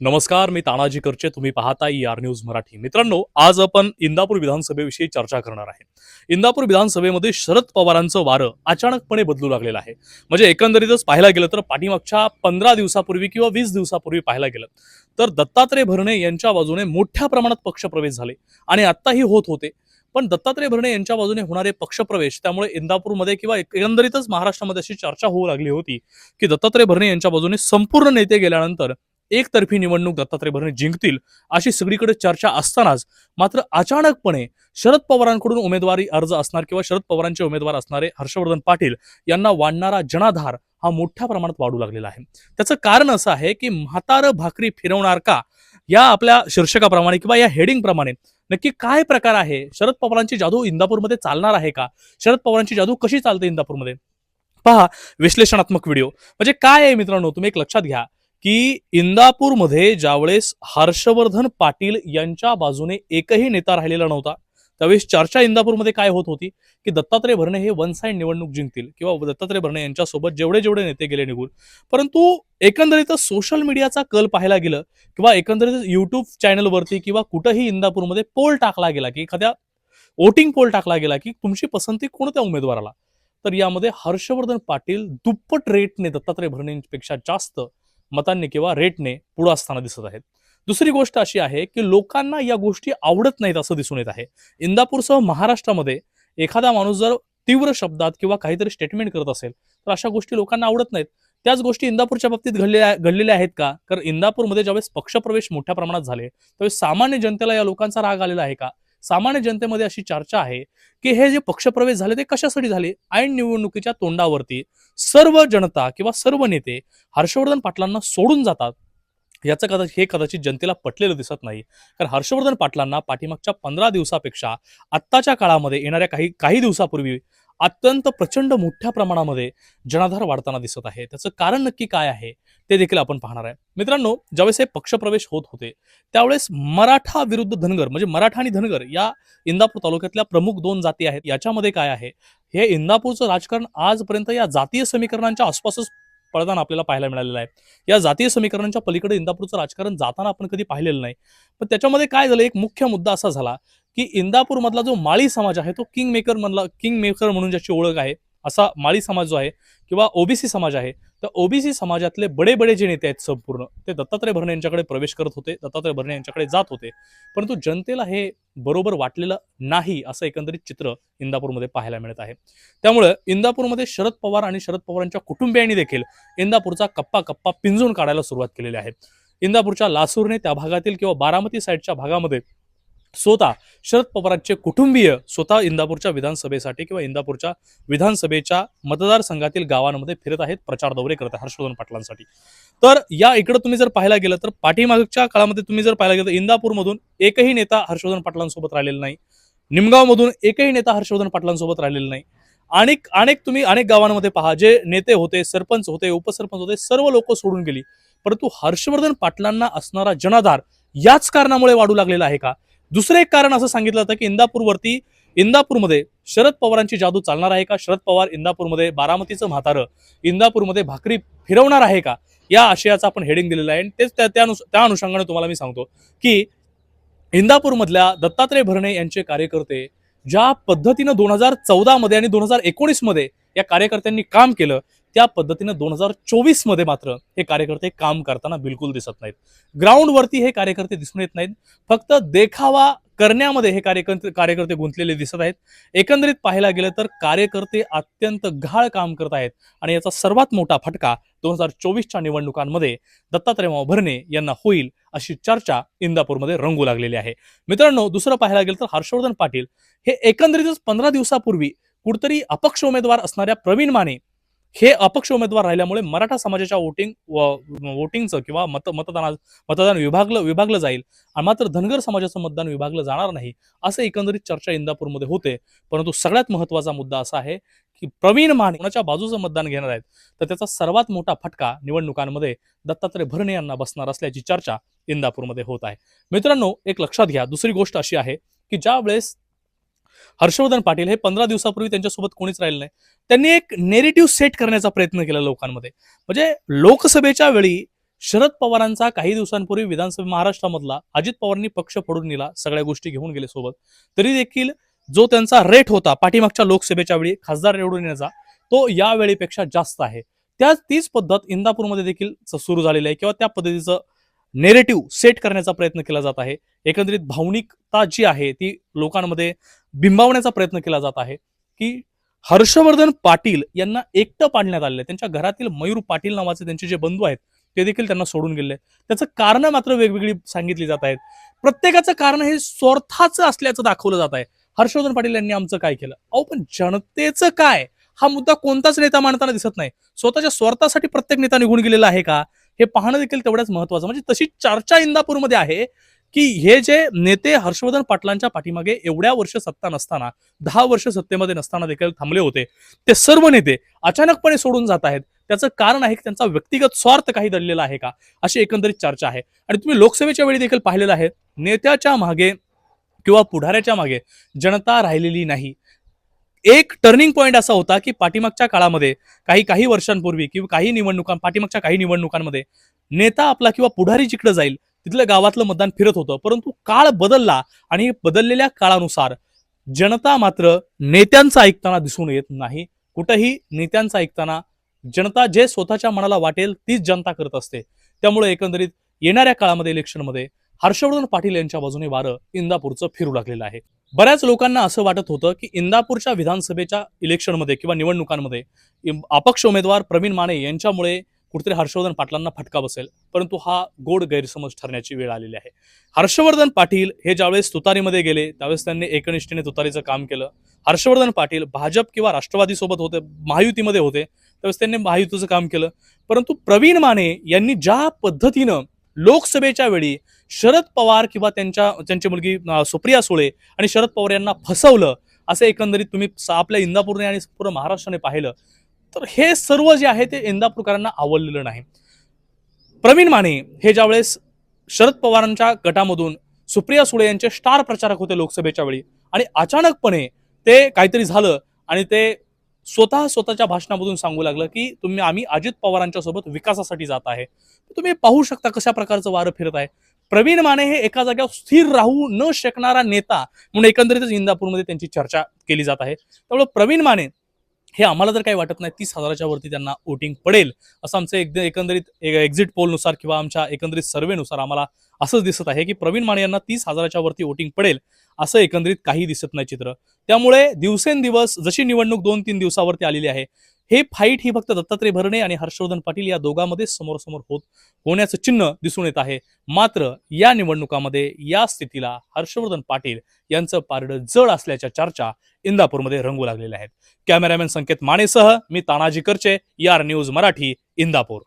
नमस्कार मी तानाजी करचे. तुम्ही पाहता ई आर न्यूज मराठी. मित्रांनो आज आपण इंदापूर विधानसभेविषयी चर्चा करणार आहे. इंदापूर विधानसभेमध्ये शरद पवारांचं वारं अचानकपणे बदलू लागलेलं आहे. म्हणजे एकंदरीतच पाहायला गेलं तर पाठीमागच्या पंधरा दिवसापूर्वी किंवा वीस दिवसापूर्वी पाहायला गेलं तर दत्तात्रय भरणे यांच्या बाजूने मोठ्या प्रमाणात पक्षप्रवेश झाले आणि आत्ताही होत होते. पण दत्तात्रय भरणे यांच्या बाजूने होणारे पक्षप्रवेश त्यामुळे इंदापूरमध्ये किंवा एकंदरीतच महाराष्ट्रामध्ये अशी चर्चा होऊ लागली होती की दत्तात्रय भरणे यांच्या बाजूने संपूर्ण नेते गेल्यानंतर एकतर्फी निवडणूक दत्तात्रय भरणे जिंकतील अशी सगळीकडे चर्चा असतानाच मात्र अचानकपणे शरद पवारांकडून उमेदवारी अर्ज असणार किंवा शरद पवारांचे उमेदवार असणारे हर्षवर्धन पाटील यांना वाढणारा जनाधार हा मोठ्या प्रमाणात वाढू लागलेला आहे. त्याचं कारण असं आहे की म्हातारं भाकरी फिरवणार का? या आपल्या शीर्षकाप्रमाणे किंवा या हेडिंग प्रमाणे नक्की काय प्रकार आहे? शरद पवारांची जादू इंदापूरमध्ये चालणार आहे का? शरद पवारांची जादू कशी चालते इंदापूरमध्ये? पहा विश्लेषणात्मक व्हिडिओ. म्हणजे काय आहे मित्रांनो? तुम्ही एक लक्षात घ्या. की इंदापूरमध्ये ज्यावेळेस हर्षवर्धन पाटील यांच्या बाजूने एकही नेता राहिलेला नव्हता त्यावेळेस चर्चा इंदापूरमध्ये काय होत होती? की दत्तात्रय भरणे हे वन साईड निवडणूक जिंकतील किंवा दत्तात्रय भरणे यांच्यासोबत जेवढे जेवढे नेते गेले निघून परंतु एकंदरीतच सोशल मीडियाचा कल पाहायला गेलं किंवा एकंदरीत युट्यूब चॅनलवरती किंवा कुठंही इंदापूरमध्ये पोल टाकला गेला की एखाद्या वोटिंग पोल टाकला गेला की तुमची पसंती कोणत्या उमेदवाराला? तर यामध्ये हर्षवर्धन पाटील दुप्पट रेटने दत्तात्रय भरणेपेक्षा जास्त मतांनी किंवा रेटने पुढं असताना दिसत आहेत. दुसरी गोष्ट अशी आहे की लोकांना या गोष्टी आवडत नाहीत असं दिसून येत आहे. इंदापूरसह महाराष्ट्रामध्ये एखादा माणूस जर तीव्र शब्दात किंवा काहीतरी स्टेटमेंट करत असेल तर अशा गोष्टी लोकांना आवडत नाहीत. त्याच गोष्टी इंदापूरच्या बाबतीत घडलेल्या घडलेल्या आहेत का? कारण इंदापूरमध्ये ज्यावेळेस पक्षप्रवेश मोठ्या प्रमाणात झाले त्यावेळेस सामान्य जनतेला या लोकांचा राग आलेला आहे का? सामान्य जनतेमध्ये अशी चर्चा आहे की हे जे पक्षप्रवेश झाले ते कशासाठी झाले? ऐन निवडणुकीच्या तोंडावरती सर्व जनता किंवा सर्व नेते हर्षवर्धन पाटलांना सोडून जातात. याचं कदाचित हे कदाचित जनतेला पटलेलं दिसत नाही. कारण हर्षवर्धन पाटलांना पाठीमागच्या पंधरा दिवसापेक्षा आत्ताच्या काळामध्ये येणाऱ्या काही काही दिवसापूर्वी अत्यंत प्रचंड मोठ्या प्रमाणामध्ये जनाधार वाढताना दिसत आहे. त्याचं कारण नक्की काय आहे ते देखील आपण पाहणार आहे. मित्रांनो ज्यावेळेस हे पक्षप्रवेश होत होते त्यावेळेस मराठा विरुद्ध धनगर म्हणजे मराठा आणि धनगर या इंदापूर तालुक्यातल्या प्रमुख दोन जाती आहेत. याच्यामध्ये काय आहे हे इंदापूरचं राजकारण आजपर्यंत या जातीय समीकरणांच्या आसपासच पडताना आपल्याला पाहायला मिळालेलं आहे. या जातीय समीकरणांच्या पलीकडे इंदापूरचं राजकारण जाताना आपण कधी पाहिलेलं नाही. पण त्याच्यामध्ये काय झालं एक मुख्य मुद्दा असा झाला की इंदापूर मधला जो माळी समाज आहे तो किंग मेकर मधला किंग मेकर म्हणून ज्याची ओळख आहे असा माळी समाज जो आहे किंवा ओबीसी समाज आहे तर ओबीसी समाजातले बडे बडे जे नेते आहेत संपूर्ण ते दत्तात्रय भरणे यांच्याकडे प्रवेश करत होते दत्तात्रय भरणे यांच्याकडे जात होते परंतु जनतेला हे बरोबर वाटलेलं नाही असं एकंदरीत चित्र इंदापूरमध्ये पाहायला मिळत आहे. त्यामुळे इंदापूरमध्ये शरद पवार आणि शरद पवारांच्या कुटुंबियांनी देखील इंदापूरचा कप्पा कप्पा पिंजून काढायला सुरुवात केलेली आहे. इंदापूरच्या लासूरने त्या भागातील किंवा बारामती साईडच्या भागामध्ये स्वतः शरद पवारांचे कुटुंबीय स्वतः इंदापूरच्या विधानसभेसाठी किंवा इंदापूरच्या विधानसभेच्या मतदारसंघातील गावांमध्ये फिरत आहेत प्रचार दौरे करत आहेत हर्षवर्धन पाटलांसाठी. तर या इकडे तुम्ही जर पाहायला गेलं तर पाठीमागच्या काळामध्ये तुम्ही जर पाहायला गेलं तर इंदापूरमधून एकही नेता हर्षवर्धन पाटलांसोबत राहिलेला नाही. निमगावमधून एकही नेता हर्षवर्धन पाटलांसोबत राहिलेला नाही. अनेक अनेक तुम्ही अनेक गावांमध्ये पहा जे नेते होते सरपंच होते उपसरपंच होते सर्व लोक सोडून गेली. परंतु हर्षवर्धन पाटलांना असणारा जनाधार याच कारणामुळे वाढू लागलेला आहे का? दुसरं एक कारण असं सांगितलं जातं की इंदापूरवरती इंदापूरमध्ये शरद पवारांची जादू चालणार आहे का? शरद पवार इंदापूरमध्ये बारामतीचं म्हातारं इंदापूरमध्ये भाकरी फिरवणार आहे का? या आशयाचं आपण हेडिंग दिलेलं आहे. आणि तेच त्या त्या अनुषंगाने तुम्हाला मी सांगतो की इंदापूरमधल्या दत्तात्रय भरणे यांचे कार्यकर्ते ज्या पद्धतीनं दोन हजार चौदा मध्ये आणि दोन हजार एकोणीसमध्ये या कार्यकर्त्यांनी काम केलं त्या पद्धतीनं दोन हजार चोवीसमध्ये मात्र हे कार्यकर्ते काम करताना बिलकुल दिसत नाहीत. ग्राउंडवरती हे कार्यकर्ते दिसून येत नाहीत. फक्त देखावा करण्यामध्ये हे कार्यकर्ते कार्यकर्ते गुंतलेले दिसत आहेत. एकंदरीत पाहायला गेलं तर कार्यकर्ते अत्यंत घाळ काम करत आहेत. आणि याचा सर्वात मोठा फटका दोन हजार चोवीसच्या निवडणुकांमध्ये दत्तात्रय भरणे यांना होईल अशी चर्चा इंदापूरमध्ये रंगू लागलेली आहे. मित्रांनो दुसरं पाहायला गेलं तर हर्षवर्धन पाटील हे एकंदरीतच पंधरा दिवसापूर्वी कुठतरी अपक्ष उमेदवार असणाऱ्या प्रवीण माने हे अपक्ष उमेदवार राहिल्यामुळे मराठा समाजाच्या वोटिंग वोटिंगचं किंवा मत मतदाना मतदान विभागलं विभागलं जाईल. आणि मात्र धनगर समाजाचं मतदान विभागलं जाणार नाही असं एकंदरीत चर्चा इंदापूरमध्ये होते. परंतु सगळ्यात महत्त्वाचा मुद्दा असा आहे की प्रवीण माने कोणाच्या बाजूचं मतदान घेणार आहेत? तर त्याचा सर्वात मोठा फटका निवडणुकांमध्ये दत्तात्रय भरणे यांना बसणार असल्याची चर्चा इंदापूरमध्ये होत आहे. मित्रांनो एक लक्षात घ्या. दुसरी गोष्ट अशी आहे की ज्या वेळेस हर्षवर्धन पाटील हे पंधरा दिवसापूर्वी त्यांच्यासोबत कोणीच राहिलं नाही. त्यांनी एक नेरेटिव्ह सेट करण्याचा प्रयत्न केला लोकांमध्ये. म्हणजे लोकसभेच्या वेळी शरद पवारांचा काही दिवसांपूर्वी विधानसभा महाराष्ट्रामधला अजित पवारांनी पक्ष फोडून नेला सगळ्या गोष्टी घेऊन गेले सोबत. तरी देखील जो त्यांचा रेट होता पाठीमागच्या लोकसभेच्या वेळी खासदार निवडून येण्याचा तो या वेळेपेक्षा जास्त आहे. त्याच तीच पद्धत इंदापूरमध्ये देखील सुरू झालेली आहे किंवा त्या पद्धतीचं नेरेटिव्ह सेट करण्याचा प्रयत्न केला जात आहे. एकंदरीत भावनिकता जी आहे ती लोकांमध्ये बिंबावण्याचा प्रयत्न केला जात आहे की हर्षवर्धन पाटील यांना एकटं पाडण्यात आलेलं त्यांच्या घरातील मयूर पाटील नावाचे त्यांचे जे बंधू आहेत ते देखील त्यांना सोडून गेले त्याचं कारण मात्र वेगवेगळी सांगितली जात आहेत. प्रत्येकाचं कारण हे स्वार्थाचं असल्याचं दाखवलं जात आहे. हर्षवर्धन पाटील यांनी आमचं काय केलं? अहो पण जनतेचं काय? हा मुद्दा कोणताच नेता मांडताना दिसत नाही. स्वतःच्या स्वार्थासाठी प्रत्येक नेता निघून गेलेला आहे का? हे पाहणं देखील तेवढ्याच महत्वाचं म्हणजे तशी चर्चा इंदापूरमध्ये आहे. की हे जे नेते हर्षवर्धन पाटलांच्या पाठीमागे एवढ्या वर्ष सत्ता नसताना दहा वर्ष सत्तेमध्ये नसताना देखील थांबले होते ते सर्व नेते अचानकपणे सोडून जात आहेत. त्याचं कारण आहे की त्यांचा व्यक्तिगत स्वार्थ काही दडलेला आहे का? अशी एकंदरीत चर्चा आहे. आणि तुम्ही लोकसभेच्या वेळी देखील पाहिलेलं आहे नेत्याच्या मागे किंवा पुढाऱ्याच्या मागे जनता राहिलेली नाही. एक टर्निंग पॉईंट असा होता की पाठीमागच्या काळामध्ये काही काही वर्षांपूर्वी किंवा काही निवडणुका पाठीमागच्या काही निवडणुकांमध्ये नेता आपला किंवा पुढारी जिकडे जाईल तिथलं गावातलं मतदान फिरत होतं. परंतु काळ बदलला आणि बदललेल्या काळानुसार जनता मात्र नेत्यांचं ऐकताना दिसून येत नाही. कुठंही नेत्यांचं ऐकताना जनता जे स्वतःच्या मनाला वाटेल तीच जनता करत असते. त्यामुळे एकंदरीत येणाऱ्या काळामध्ये इलेक्शनमध्ये हर्षवर्धन पाटील यांच्या बाजूने वारं इंदापूरचं फिरू लागलेलं आहे. बऱ्याच लोकांना असं वाटत होतं की इंदापूरच्या विधानसभेच्या इलेक्शनमध्ये किंवा निवडणुकांमध्ये अपक्ष उमेदवार प्रवीण माने यांच्यामुळे कुठेतरी हर्षवर्धन पाटलांना फटका बसेल परंतु हा गोड गैरसमज ठरण्याची वेळ आलेली आहे. हर्षवर्धन पाटील हे ज्यावेळेस तुतारीमध्ये गेले त्यावेळेस त्यांनी एकनिष्ठेने तुतारीचं काम केलं. हर्षवर्धन पाटील भाजप किंवा राष्ट्रवादी सोबत होते महायुतीमध्ये होते त्यावेळेस त्यांनी महायुतीचं काम केलं. परंतु प्रवीण माने यांनी ज्या पद्धतीनं लोकसभेच्या वेळी शरद पवार किंवा त्यांच्या त्यांची मुलगी सुप्रिया सुळे आणि शरद पवार यांना फसवलं असं एकंदरीत तुम्ही आपल्या इंदापूरने आणि पूर्ण महाराष्ट्राने पाहिलं तर हे सर्व जे आहे ते इंदापूरकरांना आवडलेलं नाही. प्रवीण माने हे ज्यावेळेस शरद पवारांच्या गटामधून सुप्रिया सुळे यांचे स्टार प्रचारक होते लोकसभेच्या वेळी आणि अचानकपणे ते काहीतरी झालं आणि ते स्वतः स्वतःच्या भाषणामधून सांगू लागलं की तुम्ही आम्ही अजित पवारांच्या सोबत विकासासाठी जात आहे. तुम्ही पाहू शकता कशा प्रकारचं वारं फिरत आहे. प्रवीण माने हे एका जागेवर स्थिर राहू न शकणारा नेता म्हणून एकंदरीतच इंदापूरमध्ये त्यांची चर्चा केली जात आहे. त्यामुळे प्रवीण माने हे आम्हाला तर काही वाटत नाही तीस हजाराच्या वरती त्यांना वोटिंग पडेल. असं आमचं एकदम एकंदरीत एक्झिट पोलनुसार किंवा आमच्या एकंदरीत सर्वेनुसार आम्हाला असंच दिसत आहे की प्रवीण माने यांना तीस हजाराच्या वरती वोटिंग पडेल असं एकंदरीत काही दिसत नाही चित्र. त्यामुळे दिवसेंदिवस जशी निवडणूक दोन तीन दिवसावरती आलेली आहे हे फाईट ही फक्त दत्तात्रय भरणे आणि हर्षवर्धन पाटील या दोघांमध्ये समोरासमोर होत होण्याचं चिन्ह दिसून येत आहे. मात्र या निवडणुकामध्ये या स्थितीला हर्षवर्धन पाटील यांचं पारडं जड असल्याच्या चर्चा इंदापूरमध्ये रंगू लागलेल्या आहेत. कॅमेरामॅन संकेत मानेसह मी तानाजी करचे यार न्यूज मराठी इंदापूर.